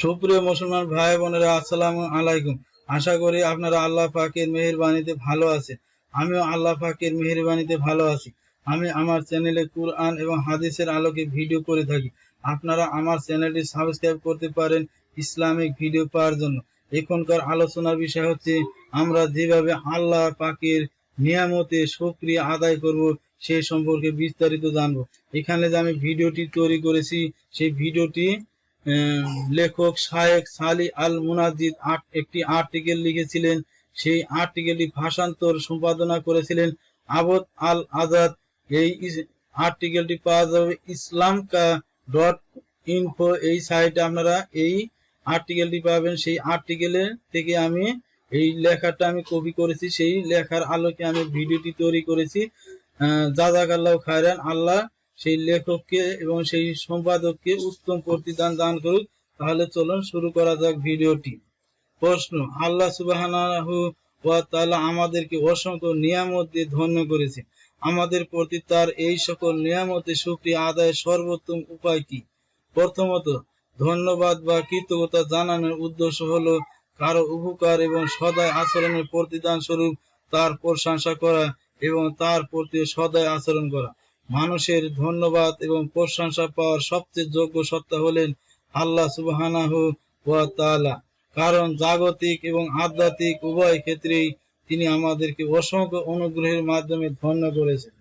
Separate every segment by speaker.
Speaker 1: সুপ্রিয় মুসলমান ভাই বোনেরা, আসসালামু আলাইকুম। আশা করি আপনারা আল্লাহ পাকের মেহেরবানিতে ভালো আছে আমিও আল্লাহ পাকের মেহেরবানিতে ভালো আছি। আমি আমার চ্যানেলে কুরআন এবং হাদিসের আলোকে ভিডিও করে থাকি। আপনারা আমার চ্যানেলটি সাবস্ক্রাইব করতে পারেন ইসলামিক ভিডিও পাওয়ার জন্য। এখনকার আলোচনার বিষয় হচ্ছে, আমরা যেভাবে আল্লাহ পাকের নিয়ামতে সক্রিয় আদায় করব, সে সম্পর্কে বিস্তারিত জানব। এখানে যে আমি ভিডিওটি তৈরি করেছি, সেই ভিডিওটি লেখক শায়েক সালি আল মুনাজিদ আট একটি আর্টিকেল লিখেছিলেন। সেই আর্টিকেলটি ভাষান্তর সম্পাদনা করেছিলেন আবদ আল আজাদ এই আর্টিকেলটি পাওয়া যাবে ইসলামকা ডট ইনফো এই সাইটে আপনারা এই আর্টিকেলটি পাবেন। সেই আর্টিকেলের থেকে আমি এই লেখাটা আমি কপি করেছি। সেই লেখার আলোকে আমি ভিডিওটি তৈরি করেছি। জাজাকাল্লাহ খায়রান। আল্লাহ সেই লেখককে এবং সেই সম্পাদককে উত্তম প্রতিদান দান করুক, তাহলে চলুন শুরু করা যাক ভিডিওটি। প্রশ্ন, আল্লাহ ওয়া আমাদেরকে অসংখ্য নিয়ামত দিয়ে ধন্য করেছে আমাদের প্রতি তার এই সকল নিয়ামতে শুকরিয়া আদায়ের সর্বোত্তম উপায় কি? প্রথমত, ধন্যবাদ বা কৃতজ্ঞতা জানানোর উদ্দেশ্য হলো কারও উপকার এবং সদায় আচরণের প্রতিদান স্বরূপ তার প্রশংসা করা এবং তার প্রতি সদায় আচরণ করা। মানুষের ধন্যবাদ এবং প্রশংসা পাওয়ার সবচেয়ে যোগ্য সত্তা হলেন আল্লাহ তাআলা। কারণ জাগতিক এবং আধ্যাত্মিক উভয় ক্ষেত্রেই তিনি আমাদেরকে অসংখ্য অনুগ্রহের মাধ্যমে ধন্য করেছেন।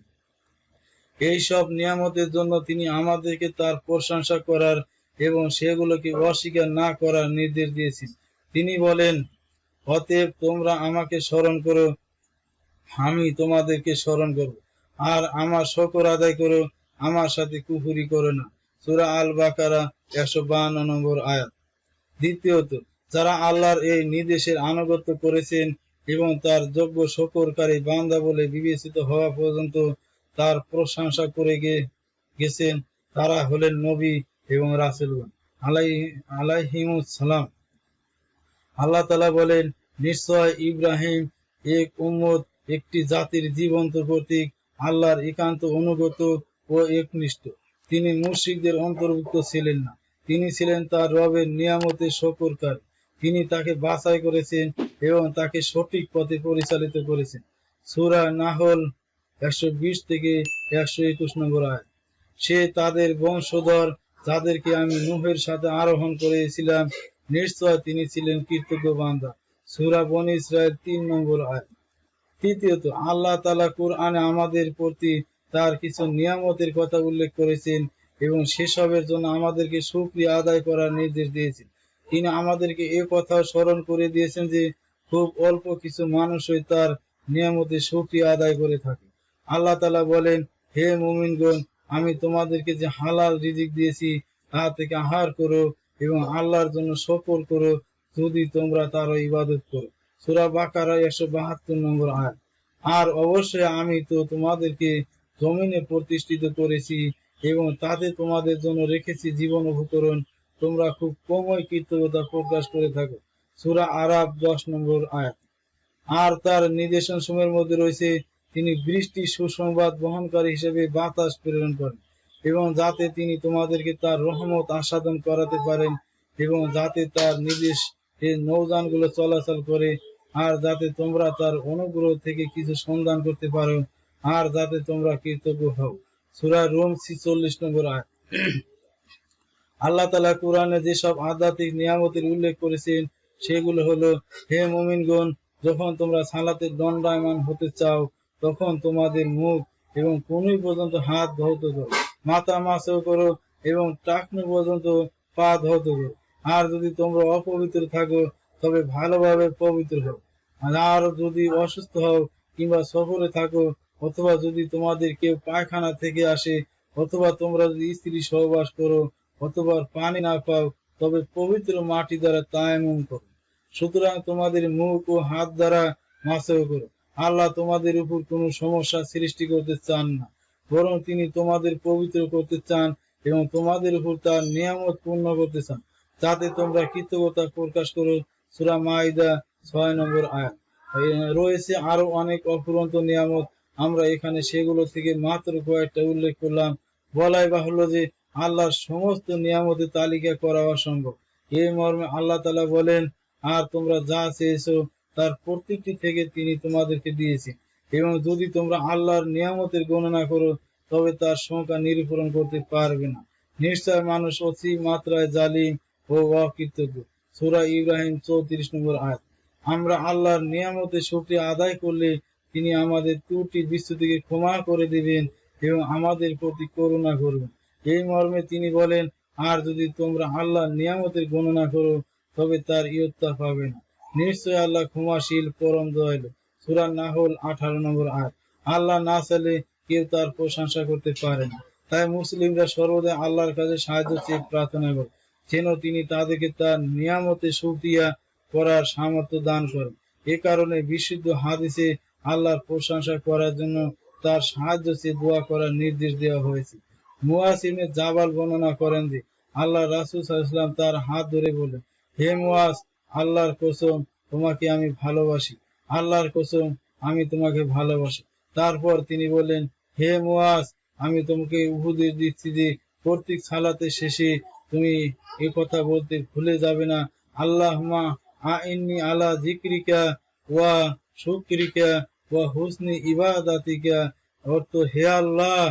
Speaker 1: এই সব নিয়ামতের জন্য তিনি আমাদেরকে তার প্রশংসা করার এবং সেগুলোকে অস্বীকার না করার নির্দেশ দিয়েছেন। তিনি বলেন, অতএব তোমরা আমাকে স্মরণ করো, আমি তোমাদেরকে স্মরণ করব। আর আমার শকর আদায় করো, আমার সাথে কুফুরি করো না। সূরা আল বাকারা একশো বাহান্ন নম্বর আয়াত। দ্বিতীয়ত, যারা আল্লাহর এই নির্দেশের আনুগত্য করেছেন এবং তার যোগ্য শকরকারী বান্দা বলে বিবেচিত হওয়া পর্যন্ত তার প্রশংসা করে গেছেন, তারা হলেন নবী এবং রাসেলগণ। আলাই আলাইহিমুস সালাম আল্লাহ তালা বলেন, নিশ্চয় ইব্রাহিম এক উম্মত, একটি জাতির জীবন্ত প্রতীক আল্লাহর একান্ত অনুগত ও একনিষ্ঠ। তিনি মুশরিকদের অন্তর্ভুক্ত ছিলেন না। তিনি ছিলেন তার রবের নিয়ামতের শকরকার। তিনি তাকে বাছাই করেছেন এবং তাকে সঠিক পথে পরিচালিত করেছেন। সূরা নাহল একশো বিশ থেকে একশো একুশ নম্বর আয় সে তাদের বংশধর যাদেরকে আমি নুহের সাথে আরোহণ করেছিলাম, নিশ্চয় তিনি ছিলেন কৃতজ্ঞ বান্দা। সুরা বনি ইসরায়েল তিন নম্বর আয় তৃতীয়ত, আল্লাহ তালা কোরআনে আমাদের প্রতি তার কিছু নিয়ামতের কথা উল্লেখ করেছেন এবং সেসবের জন্য আমাদেরকে সুক্রিয়া আদায় করার নির্দেশ দিয়েছেন। তিনি আমাদেরকে এ কথাও স্মরণ করে দিয়েছেন যে, খুব অল্প কিছু মানুষই তার নিয়ামতের সুক্রিয়া আদায় করে থাকে। আল্লাহ তালা বলেন, হে মুমিনগণ, আমি তোমাদেরকে যে হালাল রিজিক দিয়েছি, তা থেকে আহার করো এবং আল্লাহর জন্য সফল করো, যদি তোমরা তারও ইবাদত করো। সূরা বাকারা একশো বাহাত্তর নম্বর আর অবশ্যই আমি তো তোমাদেরকে জমিনে প্রতিষ্ঠিত করেছি এবং তাতে তোমাদের জন্য রেখেছি জীবন উপকরণ তোমরা খুব কমই কৃতজ্ঞতা প্রকাশ করে থাকো। সূরা আরাব দশ নম্বর আর তার নির্দেশন সময়ের মধ্যে রয়েছে, তিনি বৃষ্টি সুসংবাদ বহনকারী হিসেবে বাতাস প্রেরণ করেন এবং যাতে তিনি তোমাদেরকে তার রহমত আস্বাদন করাতে পারেন এবং যাতে তার নির্দেশ নৌযানগুলো চলাচল করে আর যাতে তোমরা তার অনুগ্রহ থেকে কিছু সন্ধান করতে পারো, আর যাতে তোমরা কৃতজ্ঞ হও। সূরা রোম ছিচল্লিশ নম্বর আয় আল্লাহ তালা কোরআনে যেসব আধ্যাত্মিক নিয়ামতের উল্লেখ করেছেন, সেগুলো হলো, হে মুমিনগণ, যখন তোমরা সালাতে দণ্ডায়মান হতে চাও, তখন তোমাদের মুখ এবং কোনই পর্যন্ত হাত ধৌত করো, মাথা মাসেও করো এবং টাকনু পর্যন্ত পা ধৌত করো। আর যদি তোমরা অপবিত্র থাকো তবে ভালোভাবে পবিত্র হও। আর যদি অসুস্থ হও কিংবা সফরে থাকো, অথবা যদি তোমাদের কেউ পায়খানা থেকে আসে, অথবা তোমরা যদি স্ত্রী সহবাস করো, অথবা পানি না পাও তবে পবিত্র মাটি দ্বারা তায়ামুম করো। সুতরাং তোমাদের মুখ ও হাত দ্বারা মাসেও করো। আল্লাহ তোমাদের উপর কোনো সমস্যা সৃষ্টি করতে চান না। বরং তিনি তোমাদের পবিত্র করতে চান এবং তোমাদের উপর তার নিয়ামত পূর্ণ করতে চান। যাতে তোমরা কৃতজ্ঞতা প্রকাশ করো সূরা মাইদা ছয় নম্বর আয়াত। রয়েছে আরও অনেক অফুরন্ত নিয়ামত। আমরা এখানে সেগুলো থেকে মাত্র কয়েকটা উল্লেখ করলাম। বলাই বাহুল্য যে আল্লাহর সমস্ত নিয়ামতের তালিকা করা অসম্ভব। এই মর্মে আল্লাহ তালা বলেন, আর তোমরা যা চেয়েছো, তার প্রত্যেকটি থেকে তিনি তোমাদেরকে দিয়েছে এবং যদি তোমরা আল্লাহর নিয়ামতের গণনা করো, তবে তার সংখ্যা নিরূপণ করতে পারবে না। নিশ্চয় মানুষ অতি মাত্রায় জালিম ও অকৃতজ্ঞ। সূরা ইব্রাহিম চৌত্রিশ নম্বর আয়াত। আমরা আল্লাহর নিয়ামতের শুকরিয়া আদায় করলে তিনি আমাদের ত্রুটি বিচ্যুতিকে ক্ষমা করে দিবেন এবং আমাদের প্রতি করুণা করবেন এই মর্মে তিনি বলেন, আর যদি তোমরা আল্লাহর নিয়ামতের গণনা করো, তবে তার ইয়ত্তা পাবে না। নিশ্চয় আল্লাহ ক্ষমাশীল, পরম দয়ালু। সুরা নাহল আঠারো নম্বর আয়াত। আল্লাহ না চাইলে কেউ তার প্রশংসা করতে পারে না। তাই মুসলিমরা সর্বদা আল্লাহর কাছে সাহায্য চেয়ে প্রার্থনা করে। যেন তিনি তাদেরকে তার নিয়ামতে সুক্রিয়া করার সামর্থ্য দান করেন। এ কারণে বিশুদ্ধ হাদিসে আল্লাহর প্রশংসা করার জন্য তার সাহায্য চেয়ে দোয়া করার নির্দেশ দেওয়া হয়েছে। মুয়াসিমে জাবাল বর্ণনা করেন যে, আল্লাহ রাসুল সাল্লাম তার হাত ধরে বলেন হে মুয়াস, আল্লাহর কসম, তোমাকে আমি ভালোবাসি। আল্লাহর কসম, আমি তোমাকে ভালোবাসি। তারপর তিনি বললেন, হে মুয়াস, আমি তোমাকে উপদেশ দিচ্ছি যে প্রত্যেক সালাতে শেষে তুমি এ কথা বলতে ভুলে যাবে না। আল্লাহ মা আইনি আলা জিক্রিকা ওয়া শুক্রিকা ওয়া হুসনি ইবাদাতিকা। অর্থ, হে আল্লাহ,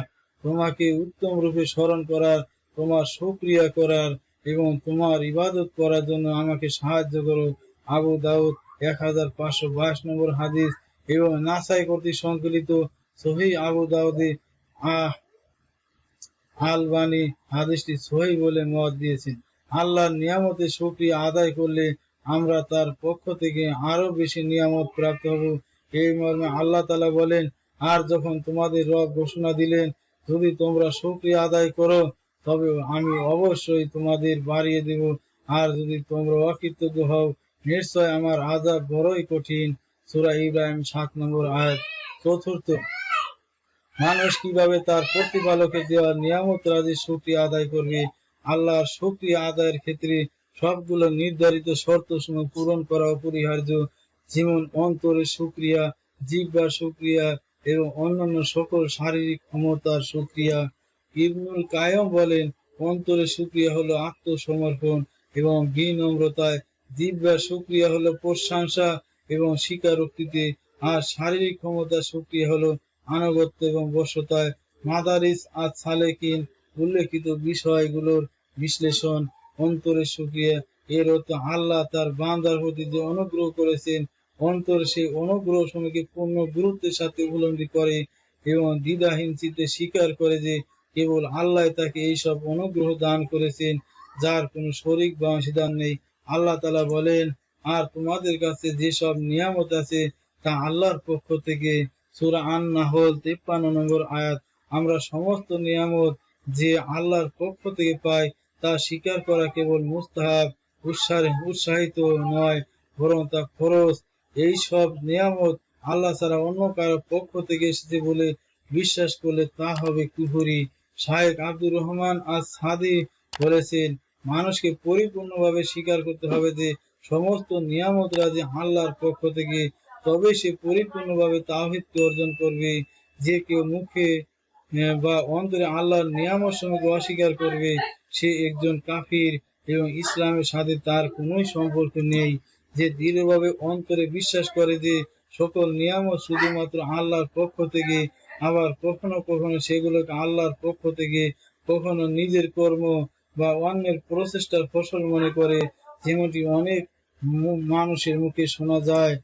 Speaker 1: তোমাকে উত্তম রূপে স্মরণ করার, তোমার শুক্রিয়া করার এবং তোমার ইবাদত করার জন্য আমাকে সাহায্য করো। আবু দাউদ এক হাজার পাঁচশো বাইশ নম্বর হাদিস এবং নাসাই কর্তৃক সংকলিত সহি আবু দাউদে আহ আলবানি হাদিসটি সহি বলে মত দিয়েছেন। আল্লাহর নিয়ামতের শুকরিয়া আদায় করলে আমরা তার পক্ষ থেকে আরও বেশি নিয়ামত প্রাপ্ত হব। এই মর্মে আল্লাহ তালা বলেন, আর যখন তোমাদের রব ঘোষণা দিলেন, যদি তোমরা শুকরিয়া আদায় করো, তবে আমি অবশ্যই তোমাদের বাড়িয়ে দেব। আর যদি তোমরা অকৃতজ্ঞ হও, নিশ্চয় আমার আজাব বড়ই কঠিন। সুরা ইব্রাহিম সাত নম্বর আয়াত, চতুর্থ মানুষ কীভাবে তার প্রতিপালকের দেওয়া নিয়ামত রাজি শুক্রিয়া আদায় করবে? আল্লাহর শুক্রিয়া আদায়ের ক্ষেত্রে সবগুলো নির্ধারিত শর্ত সমূহ পূরণ করা অপরিহার্য। যেমন অন্তরের শুক্রিয়া জিব্বার শুক্রিয়া এবং অন্যান্য সকল শারীরিক ক্ষমতার শুক্রিয়া ইবনুল কায়ম বলেন অন্তরের শুক্রিয়া হলো আত্মসমর্পণ এবং বিনম্রতায়। জিব্বার শুক্রিয়া হলো প্রশংসা এবং স্বীকারোক্তিতে। আর শারীরিক ক্ষমতার শুক্রিয়া হলো আনুগত্য এবং বশ্যতায় মাদারিস আর সালেকিন উল্লেখিত বিষয়গুলোর বিশ্লেষণ অন্তরে সুক্রিয়া এর অর্থ আল্লাহ তার বান্দার প্রতি যে অনুগ্রহ করেছেন, অন্তর সেই অনুগ্রহ সময়কে পূর্ণ গুরুত্বের সাথে উপলব্ধি করে এবং দ্বিধাহীন চিত্তে স্বীকার করে যে কেবল আল্লাহ তাকে এইসব অনুগ্রহ দান করেছেন, যার কোনো শরিক বা অংশীদার নেই। আল্লাহ তালা বলেন, আর তোমাদের কাছে যেসব নিয়ামত আছে, তা আল্লাহর পক্ষ থেকে সুরা তেপ্পান্ন নম্বর আয়াত, আমরা সমস্ত নিয়ামত যে আল্লাহর পক্ষ থেকে পাই, তা স্বীকার করা কেবল মুস্তাহাব উৎসাহিত নয়, বরং তা খরচ এই সব নিয়ামত আল্লাহ ছাড়া অন্য কারও পক্ষ থেকে এসেছে বলে বিশ্বাস করলে তা হবে কুহুরি শাহেক আব্দুর রহমান আজ সাদি বলেছেন, মানুষকে পরিপূর্ণভাবে স্বীকার করতে হবে যে, সমস্ত নিয়ামত রাজি আল্লাহর পক্ষ থেকে তবে সে পরিপূর্ণভাবে তাহিদকে অর্জন করবে। যে কেউ মুখে বা অন্তরে আল্লাহর নিয়ামত সঙ্গে অস্বীকার করবে, সে একজন কাফির এবং ইসলামের সাথে তার কোন সম্পর্ক নেই। যে দৃঢ়ভাবে অন্তরে বিশ্বাস করে যে সকল নিয়ামত শুধুমাত্র আল্লাহর পক্ষ থেকে, আবার কখনো কখনো সেগুলোকে আল্লাহর পক্ষ থেকে কখনো নিজের কর্ম বা অন্যের প্রচেষ্টার ফসল মনে করে। যেমনটি অনেক মানুষের মুখে শোনা যায়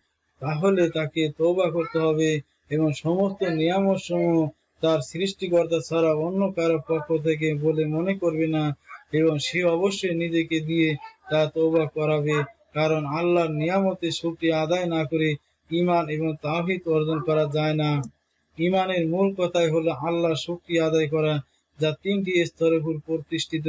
Speaker 1: তাহলে তাকে তৌবা করতে হবে এবং সমস্ত নিয়ামত সমূহ তার সৃষ্টিকর্তা ছাড়া অন্য কারও পক্ষ থেকে বলে মনে করবে না এবং সে অবশ্যই নিজেকে দিয়ে তা তৌবা করাবে। কারণ আল্লাহর নিয়ামতে শুক্রিয়া আদায় না করে ইমান এবং তাহিদ অর্জন করা যায় না। ইমানের মূল কথাই হলো আল্লাহর শুক্রিয়া আদায় করা, যা তিনটি স্তরের উপর প্রতিষ্ঠিত।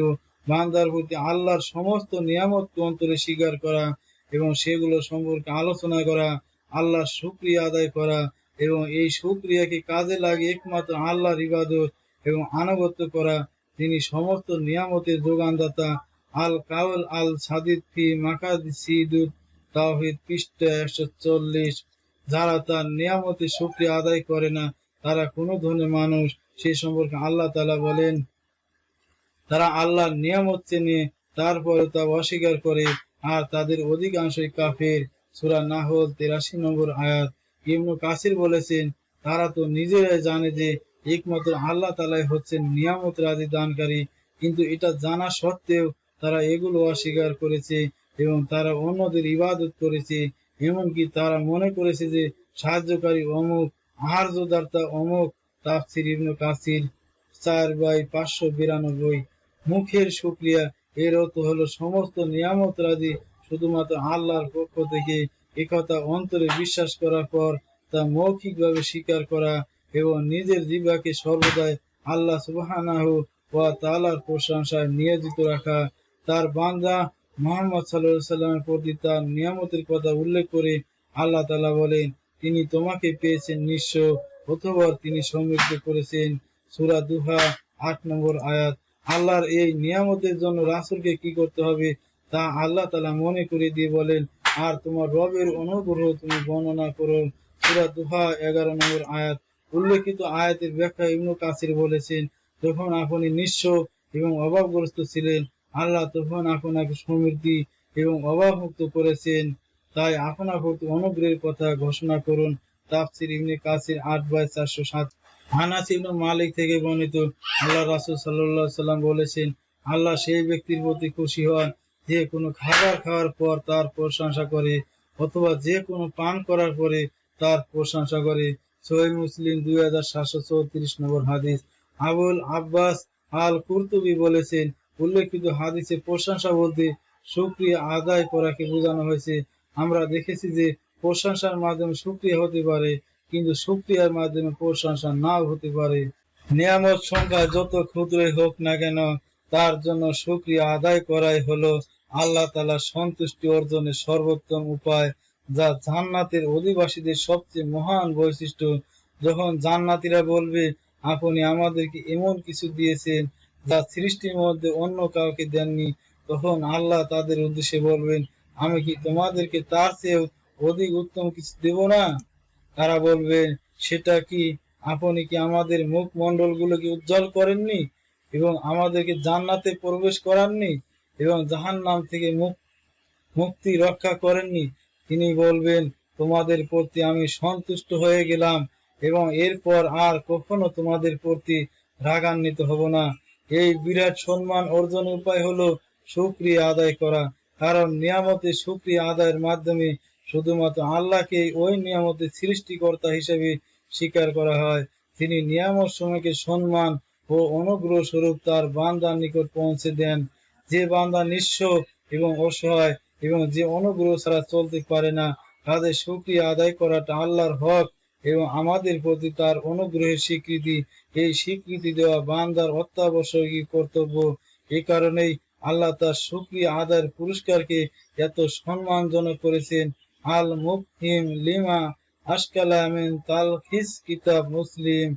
Speaker 1: বান্দার প্রতি আল্লাহর সমস্ত নিয়ামত অন্তরে স্বীকার করা এবং সেগুলো সম্পর্কে আলোচনা করা। আল্লাহর শুক্রিয়া আদায় করা এবং এই সুক্রিয়াকে কাজে লাগিয়ে একমাত্র আল্লাহর ইবাদত এবং আনুগত্য করা। তিনি সমস্ত নিয়ামতের যোগানদাতা। আল কাউল আল সাদিদ ফি মাকাদিসিদুদ তাওহিদ পৃষ্ঠা একশো চল্লিশ। যারা তার নিয়ামতের শুক্রিয়া আদায় করে না, তারা কোনো ধরনের মানুষ। সে সম্পর্কে আল্লাহ তালা বলেন, তারা আল্লাহর নিয়ামত চেনে তারপরে তা অস্বীকার করে, আর তাদের অধিকাংশই কাফের। সূরা নাহল তেরাশি নম্বর আয়াত। ইবনু কাসির বলেছেন, তারা তো নিজেরাই জানে যে একমাত্র আল্লাহ তালাই হচ্ছেন নিয়ামত রাজি দানকারী, কিন্তু এটা জানা সত্ত্বেও তারা এগুলো অস্বীকার করেছে এবং তারা অন্যদের ইবাদত করেছে। এমনকি তারা মনে করেছে যে সাহায্যকারী অমুক আহার্যদার্তা অমুক, তাফসির ইবনু কাসির চার বাই পাঁচশো বিরানব্বই। মুখের শুক্রিয়া, এর অর্থ হলো সমস্ত নিয়ামত রাজি শুধুমাত্র আল্লাহর পক্ষ থেকে একথা অন্তরে বিশ্বাস করার পর তা মৌখিকভাবে স্বীকার করা এবং নিজের জিহ্বাকে সর্বদাই আল্লাহ সুবহানাহু ওয়া তাআলার প্রশংসায় নিয়োজিত রাখা। তার বান্দা মোহাম্মদ সাল্লামের প্রতি তার নিয়ামতের কথা উল্লেখ করে আল্লাহ তালা বলেন, তিনি তোমাকে পেয়েছেন নিঃস্ব অথবা তিনি সমৃদ্ধ করেছেন। সূরা দুহা আট নম্বর আয়াত। আল্লাহর এই নিয়ামতের জন্য রাসূলকে কি করতে হবে? তা আল্লাহ তালা মনে করে দিয়ে বলেন, আর তোমার রবের অনুগ্রহ তুমি বর্ণনা করো। সূরা দুহা এগারো নম্বর আয়াত। উল্লেখিত আয়াতের ব্যাখ্যা ইবনু কাসির বলেছেন যখন আপনি নিঃস্ব এবং অভাবগ্রস্ত ছিলেন। আল্লাহ তখন আপনাকে সমৃদ্ধি এবং অভাবমুক্ত করেছেন। তাই আপনার প্রতি অনুগ্রহের কথা ঘোষণা করুন। তাফসির ইবনে কাসির আট বাই চারশো সাত। আনাস ইবনু মালিক থেকে বর্ণিত, আল্লাহ রাসুল আলাইহি সাল্লাম বলেছেন, আল্লাহ সেই ব্যক্তির প্রতি খুশি হন যে কোনো খাবার খাওয়ার পর তার প্রশংসা করে, অথবা যে কোনো পান করার পরে তার প্রশংসা করে। সহি মুসলিম দুই হাজার সাতশো চৌত্রিশ নম্বর হাদিস। আবুল আব্বাস আল কুরতুবি বলেছেন, উল্লেখিত হাদিসে প্রশংসা বলতে সুক্রিয়া আদায় করাকে বোঝানো হয়েছে। আমরা দেখেছি যে প্রশংসার মাধ্যমে সুক্রিয়া হতে পারে, কিন্তু সুক্রিয়ার মাধ্যমে প্রশংসা নাও হতে পারে। নিয়ামত সংখ্যা যত ক্ষুদ্রই হোক না কেন, তার জন্য সুক্রিয়া আদায় করাই হলো আল্লাহ তালা সন্তুষ্টি অর্জনের সর্বোত্তম উপায় যা জান্নাতের অধিবাসীদের সবচেয়ে মহান বৈশিষ্ট্য। যখন জান্নাতীরা বলবে, আপনি আমাদেরকে এমন কিছু দিয়েছেন যা সৃষ্টির মধ্যে অন্য কাউকে দেননি, তখন আল্লাহ তাদের উদ্দেশ্যে বলবেন, আমি কি তোমাদেরকে তার চেয়েও অধিক উত্তম কিছু দেব না? তারা বলবেন সেটা কি? আপনি কি আমাদের মুখ মন্ডলগুলোকে উজ্জ্বল করেননি এবং আমাদেরকে জান্নাতে প্রবেশ করাননি? এবং জাহান নাম থেকে মুক্তি রক্ষা করেননি। তিনি বলবেন, তোমাদের প্রতি আমি সন্তুষ্ট হয়ে গেলাম এবং এরপর আর কখনো তোমাদের প্রতি রাগান্বিত হব না। এই বিরাট সম্মান অর্জনের উপায় হলো সুক্রিয়া আদায় করা। কারণ নিয়ামতে সুক্রিয়া আদায়ের মাধ্যমে শুধুমাত্র আল্লাহকে ওই নিয়ামতের সৃষ্টিকর্তা হিসেবে স্বীকার করা হয়। তিনি নিয়ামত সময়কে সম্মান ও অনুগ্রহ স্বরূপ তার বান্দার নিকট পৌঁছে দেন। যে বান্দা নিঃস্ব এবং অসহায় এবং যে অনুগ্রহ ছাড়া চলতে পারে না, তাদের সুক্রিয়া আদায় করাটা আল্লাহর হক এবং আমাদের প্রতি তার অনুগ্রহের স্বীকৃতি। এই স্বীকৃতি দেওয়া বান্দার অত্যাবশ্যকীয় কর্তব্য। এই কারণেই আল্লাহ তার সুক্রিয়া আদায়ের পুরস্কারকে এত সম্মানজনক করেছেন। আল মুফহিম লিমা আশকালামিন তালখিস কিতাব মুসলিম।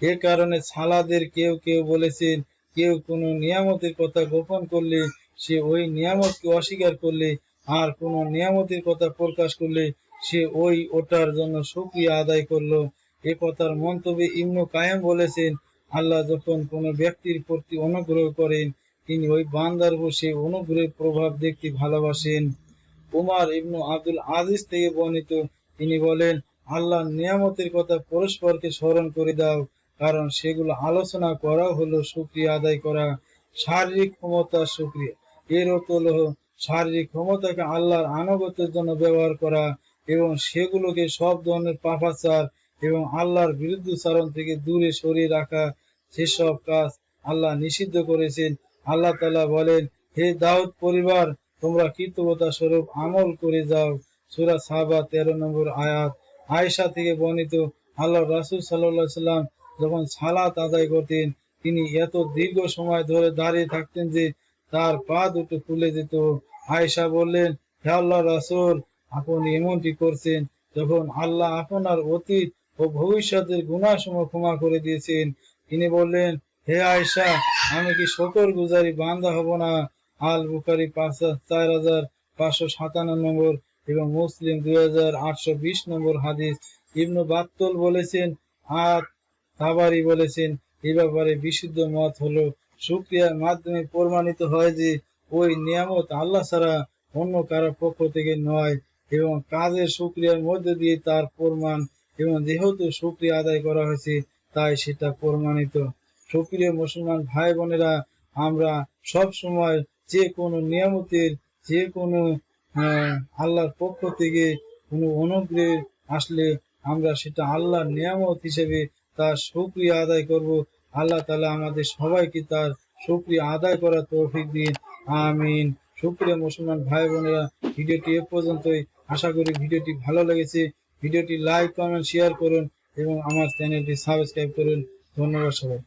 Speaker 1: এ কারণে সালাদের কেউ কেউ বলেছেন কেউ কোনো নিয়ামতের কথা গোপন করলে, সে ওই নিয়ামতকে অস্বীকার করলে, আর কোনো নিয়ামতের কথা প্রকাশ করলে, সে ওই ওটার জন্য সুক্রিয়া আদায় করল। এ কথার মন্তব্যে ইমনু কায়েম বলেছেন, আল্লাহ যখন কোনো ব্যক্তির প্রতি অনুগ্রহ করেন, তিনি ওই বান্দার উপর সেই অনুগ্রহের প্রভাব দেখতে ভালোবাসেন। উমার ইবনু আব্দুল আজিজ থেকে বর্ণিত, তিনি বলেন আল্লাহ নিয়ামতের কথা পরস্পরকে স্মরণ করে দাও কারণ সেগুলো আলোচনা করা হলো সুক্রিয়া আদায় করা শারীরিক ক্ষমতা সুক্রিয়া। এর হলো শারীরিক ক্ষমতাকে আল্লাহর আনুগত্যের জন্য ব্যবহার করা এবং সেগুলোকে সব ধরনের পাপাচার এবং আল্লাহর বিরুদ্ধচারণ থেকে দূরে সরিয়ে রাখা সেসব কাজ আল্লাহ নিষিদ্ধ করেছেন, আল্লাহ তালা বলেন, হে দাউদ পরিবার, তোমরা কৃতজ্ঞতা স্বরূপ আমল করে যাও। সুরা সাহাবা তেরো নম্বর আয়াত। আয়েশা থেকে বর্ণিত আল্লাহ রাসুল সাল্লাহ সাল্লাম যখন সালাত আদায় করতেন, তিনি এত দীর্ঘ সময় ধরে দাঁড়িয়ে থাকতেন যে তার পা দুটো ফুলে যেত। আয়েশা বললেন, হে আল্লাহ রাসুল, আপনি এমনটি করছেন যখন আল্লাহ আপনার অতীত ও ভবিষ্যতের গুণাসমূহ ক্ষমা করে দিয়েছেন। তিনি বললেন, হে আয়েশা, আমি কি শকর গুজারি বান্ধা হব না? আল বুখারি পাঁচ চার হাজার পাঁচশো সাতান্ন নম্বর এবং মুসলিম দুই হাজার আটশো বিশ নম্বর হাদিস। ইবনু বাত্তল বলেছেন আর তাবারি বলেছেন এ ব্যাপারে বিশুদ্ধ মত হলো শুক্রিয়ার মাধ্যমে প্রমাণিত হয় যে ওই নিয়ামত আল্লাহ ছাড়া অন্য কারও পক্ষ থেকে নয় এবং কাজের শুক্রিয়ার মধ্যে দিয়ে তার প্রমাণ এবং যেহেতু শুক্রিয়া আদায় করা হয়েছে তাই সেটা প্রমাণিত। সুপ্রিয় মুসলমান ভাই বোনেরা আমরা সব সময় যে কোনো নিয়ামতের যে কোনো আহ, আল্লাহর পক্ষ থেকে কোনো অনুগ্রহ আসলে আমরা সেটা আল্লাহর নিয়ামত হিসেবে তার শুক্রিয়া আদায় করব। আল্লাহ তালা আমাদের সবাইকে তার শুক্রিয়া আদায় করার তৌফিক দিন। আমিন। সুপ্রিয় মুসলমান ভাই বোনেরা, ভিডিওটি এ পর্যন্তই। আশা করি ভিডিওটি ভালো লেগেছে। ভিডিওটি লাইক, কমেন্ট, শেয়ার করুন এবং আমার চ্যানেলটি সাবস্ক্রাইব করুন। ধন্যবাদ সবাই